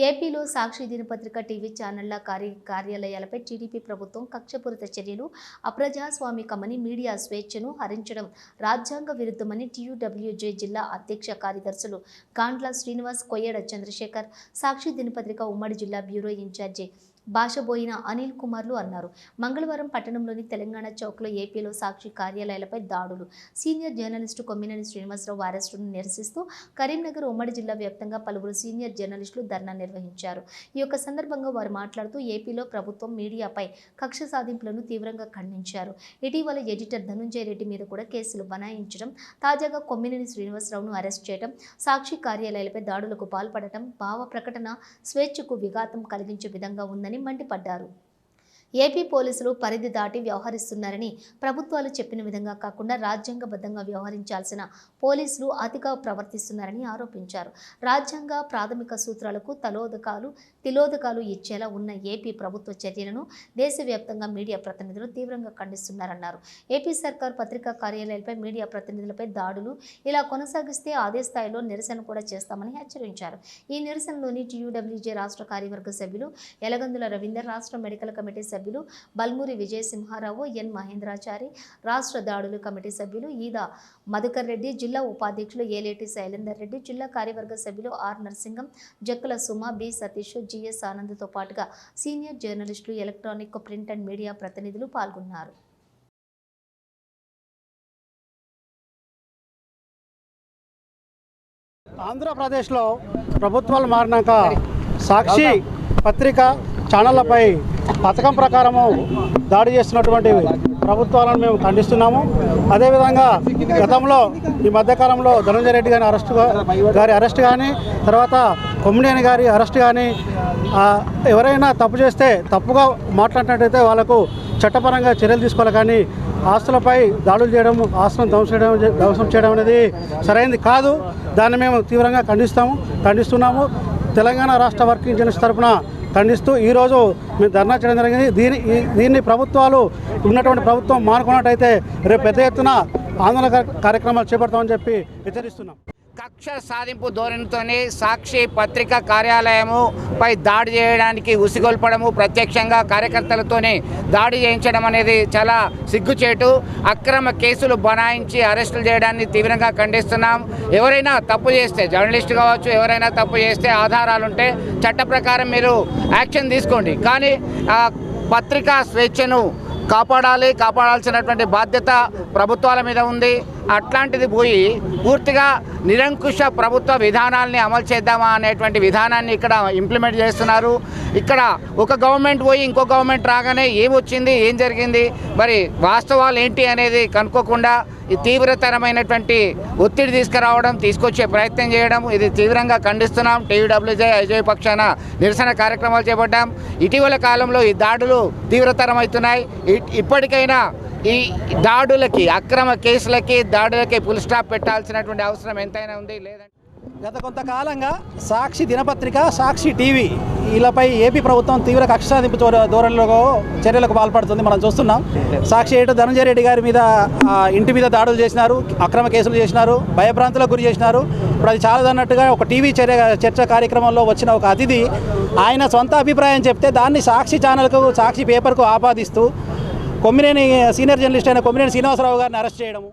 ఏపీలో సాక్షి దినపత్రిక టీవీ ఛానళ్ళ కార్య కార్యాలయాలపై టీడీపీ ప్రభుత్వం కక్షపూరిత చర్యలు అప్రజాస్వామికమని మీడియా స్వేచ్ఛను హరించడం రాజ్యాంగ విరుద్ధమని టీయూడబ్ల్యూజే జిల్లా అధ్యక్ష కార్యదర్శులు గాండ్ల శ్రీనివాస్ కొయ్యడ చంద్రశేఖర్ సాక్షి దినపత్రిక ఉమ్మడి జిల్లా bureau in charge Bhashaboina Anil కుమార్లు అన్నారు. మంగళవారం పట్టణంలోని తెలంగాణ చౌక్లో ఏపీలో సాక్షి కార్యాలయాలపై దాడులు. సీనియర్ జర్నలిస్టు కొమ్మినేని శ్రీనివాసరావు అరెస్టును నిరసిస్తూ కరీంనగర్ ఉమ్మడి జిల్లా వ్యాప్తంగా పలువురు సీనియర్ జర్నలిస్టులు ధర్నా నిర్వహించారు. ఈ యొక్క సందర్భంగా వారు మాట్లాడుతూ ఏపీలో ప్రభుత్వం మీడియాపై కక్ష సాధింపులను తీవ్రంగా ఖండించారు. ఇటీవల ఎడిటర్ ధనుంజయ రెడ్డి మీద కూడా కేసులు బనాయించడం తాజాగా కొమ్మినేని శ్రీనివాసరావును అరెస్ట్ చేయడం సాక్షి కార్యాలయాలపై దాడులకు పాల్పడటం భావ ప్రకటన స్వేచ్ఛకు విఘాతం కలిగించే విధంగా ఉందని మండిపడ్డారు. ఏపీ పోలీసులు పరిధి దాటి వ్యవహరిస్తున్నారని ప్రభుత్వాలు చెప్పిన విధంగా కాకుండా రాజ్యాంగబద్ధంగా వ్యవహరించాల్సిన పోలీసులు అతిగా ప్రవర్తిస్తున్నారని ఆరోపించారు. రాజ్యాంగ ప్రాథమిక సూత్రాలకు తలోదకాలు తిలోదకాలు ఇచ్చేలా ఉన్న ఏపీ ప్రభుత్వ చర్యలను దేశవ్యాప్తంగా మీడియా ప్రతినిధులు తీవ్రంగా ఖండిస్తున్నారన్నారు. ఏపీ సర్కార్ పత్రికా కార్యాలయాలపై మీడియా ప్రతినిధులపై దాడులు ఇలా కొనసాగిస్తే అదే స్థాయిలో నిరసన కూడా చేస్తామని హెచ్చరించారు. ఈ నిరసనలోని టీయూడబ్ల్యూజే రాష్ట్ర కార్యవర్గ సభ్యులు ఎలగందుల రవీందర్ రాష్ట్ర మెడికల్ కమిటీ సభ్యులు బల్మూరి విజయసింహారావు ఎన్ మహేంద్రాచారి రాష్ట్ర దాడులు కమిటీ సభ్యులు ఈదా మధుకర్ రెడ్డి జిల్లా ఉపాధ్యక్షులు ఏలేటి శైలేందర్ రెడ్డి జిల్లా కార్యవర్గ సభ్యులు R Narasingam Jakkula Suma B Satish GS ఆనంద్తో పాటుగా సీనియర్ జర్నలిస్టులు ఎలక్ట్రానిక్ ప్రింట్ అండ్ మీడియా ప్రతినిధులు పాల్గొన్నారు. ఆంధ్రప్రదేశ్లో ప్రభుత్వాలు మారినాక సాక్షి పత్రిక ఛానళ్ళపై పథకం ప్రకారము దాడి చేస్తున్నటువంటి ప్రభుత్వాలను మేము ఖండిస్తున్నాము. అదేవిధంగా గతంలో ఈ మధ్యకాలంలో ధనంజయ రెడ్డి గారి అరెస్ట్ గారి అరెస్ట్ కానీ తర్వాత కొమ్మినేని గారి అరెస్ట్ కానీ ఎవరైనా తప్పు చేస్తే తప్పుగా మాట్లాడినట్టయితే వాళ్ళకు చట్టపరంగా చర్యలు తీసుకోవాలి. కానీ ఆస్తులపై దాడులు చేయడం ఆస్తులను ధ్వంసం చేయడం ధ్వంసం చేయడం అనేది సరైనది కాదు. దాన్ని మేము తీవ్రంగా ఖండిస్తాము ఖండిస్తున్నాము. తెలంగాణ రాష్ట్ర వర్కింగ్ జర్నలిస్ట్ తరఫున ఖండిస్తూ ఈరోజు మేము ధర్నా చేయడం జరిగింది. దీని ఈ- దీన్ని ప్రభుత్వాలు ఉన్నటువంటి ప్రభుత్వం మానుకున్నట్టయితే రేపు పెద్ద ఎత్తున ఆందోళన కార్యక్రమాలు చేపడతామని చెప్పి హెచ్చరిస్తున్నాం. కక్ష సాధింపు ధోరణితోనే సాక్షి పత్రిక కార్యాలయము పై దాడి చేయడానికి ఉసిగొల్పడము ప్రత్యక్షంగా కార్యకర్తలతోనే దాడి చేయించడం అనేది చాలా సిగ్గుచేటు. అక్రమ కేసులు బనాయించి అరెస్టులు చేయడాన్ని తీవ్రంగా ఖండిస్తున్నాం. ఎవరైనా తప్పు చేస్తే జర్నలిస్ట్ కావచ్చు ఎవరైనా తప్పు చేస్తే ఆధారాలుంటే చట్ట ప్రకారం మీరు యాక్షన్ తీసుకోండి. కానీ పత్రికా స్వేచ్ఛను కాపాడాలి కాపాడాల్సినటువంటి బాధ్యత ప్రభుత్వాల మీద ఉంది. అట్లాంటిది పోయి పూర్తిగా నిరంకుశ ప్రభుత్వ విధానాల్ని అమలు చేద్దామా అనేటువంటి విధానాన్ని ఇక్కడ ఇంప్లిమెంట్ చేస్తున్నారు. ఇక్కడ ఒక గవర్నమెంట్ పోయి ఇంకో గవర్నమెంట్ రాగానే ఏమొచ్చింది ఏం జరిగింది మరి వాస్తవాలు ఏంటి అనేది కనుక్కోకుండా తీవ్రతరమైనటువంటి ఒత్తిడి తీసుకురావడం తీసుకొచ్చే ప్రయత్నం చేయడం ఇది తీవ్రంగా ఖండిస్తున్నాం. టీవీడబ్ల్యూజే ఐజే పక్షాన నిరసన కార్యక్రమాలు చేపట్టాం. ఇటీవల కాలంలో ఈ దాడులు తీవ్రతరమవుతున్నాయి. ఇప్పటికైనా ఈ దాడులకి అక్రమ కేసులకి దాడులకి ఫుల్ స్టాప్ పెట్టాల్సినటువంటి అవసరం ఎంతైనా ఉంది లేదంటే గత కొంతకాలంగా సాక్షి దినపత్రిక సాక్షి టీవీ వీళ్ళపై ఏపీ ప్రభుత్వం తీవ్ర కక్ష సాధింపు ధోరణిలో చర్యలకు పాల్పడుతుంది. మనం చూస్తున్నాం. సాక్షి ఏటో ధనంజయ రెడ్డి గారి మీద ఇంటి మీద దాడులు చేసినారు అక్రమ కేసులు చేసినారు భయభ్రాంతులకు గురి చేసినారు. ఇప్పుడు అది చాలదన్నట్టుగా ఒక టీవీ చర్య చర్చ కార్యక్రమంలో వచ్చిన ఒక అతిథి ఆయన సొంత అభిప్రాయం చెప్తే దాన్ని సాక్షి ఛానల్కు సాక్షి పేపర్కు ఆపాదిస్తూ కొమ్మినేని సీనియర్ జర్నలిస్ట్ అయిన కొమ్మినేని శ్రీనివాసరావు గారిని అరెస్ట్ చేయడము.